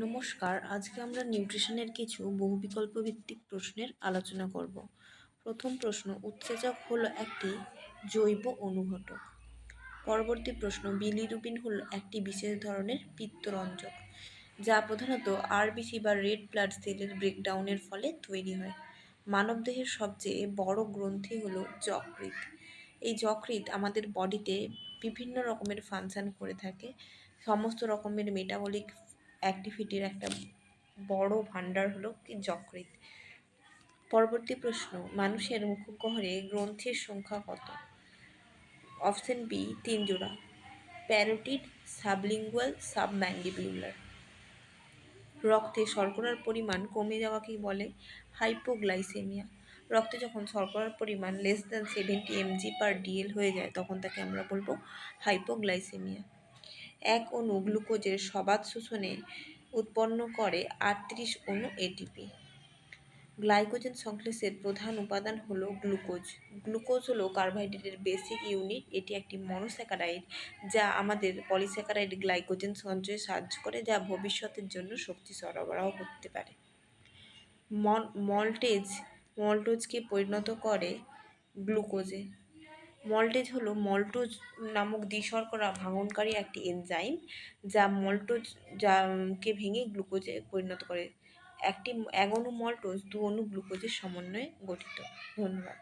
নমস্কার, আজকে আমরা নিউট্রিশনের কিছু বহু বিকল্প ভিত্তিক প্রশ্নের আলোচনা করব। প্রথম প্রশ্ন, উৎসেচক হলো একটি জৈব অনুঘটক। পরবর্তী প্রশ্ন বিলিরুবিন হল একটি বিশেষ ধরনের পিত্তরঞ্জক, যা প্রধানত আরবিসি বা রেড ব্লাড সেলের ব্রেকডাউনের ফলে তৈরি হয়। মানবদেহের সবচেয়ে বড় গ্রন্থি হলো যকৃৎ। এই যকৃৎ আমাদের বডিতে বিভিন্ন রকমের ফাংশান করে থাকে। সমস্ত রকমের মেটাবলিক অ্যাক্টিভিটির একটা বড় ভাণ্ডার হলো কি যকৃৎ। পরবর্তী প্রশ্ন, মানুষের মুখগহ্বরে গ্রন্থির সংখ্যা কত? অপশন বি, তিন জোড়া। প্যারোটিড, সাবলিঙ্গুয়াল সাবম্যান্ডিবিউলার রক্তে শর্করার পরিমাণ কমে যাওয়াকেই বলে হাইপোগ্লাইসেমিয়া। রক্তে যখন শর্করার পরিমাণ less than seventy mg per dl হয়ে যায়, তখন তাকে আমরা বলব হাইপোগ্লাইসেমিয়া। এক অণু গ্লুকোজের সবাদ শোষণে উৎপন্ন করে আটত্রিশ অণু এটিপি গ্লাইকোজেন সংশ্লেষের প্রধান উপাদান হলো গ্লুকোজ। গ্লুকোজ হলো কার্বোহাইড্রেটের বেসিক ইউনিট। এটি একটি মনোস্যাকারাইড যা আমাদের পলিস্যাকারাইড গ্লাইকোজেন সঞ্চয়ে সাহায্য করে, যা ভবিষ্যতের জন্য শক্তি সরবরাহ করতে পারে। মল্টেজ মল্টোজকে পরিণত করে গ্লুকোজে। মল্টেজ হলো মল্টোজ নামক দ্বিশর্করা ভাঙনকারী একটি এনজাইম যা মল্টোজ যাকে ভেঙে গ্লুকোজে পরিণত করে। একটি, এক অণু মল্টোজ দু অণু গ্লুকোজের সমন্বয়ে গঠিত। ধন্যবাদ।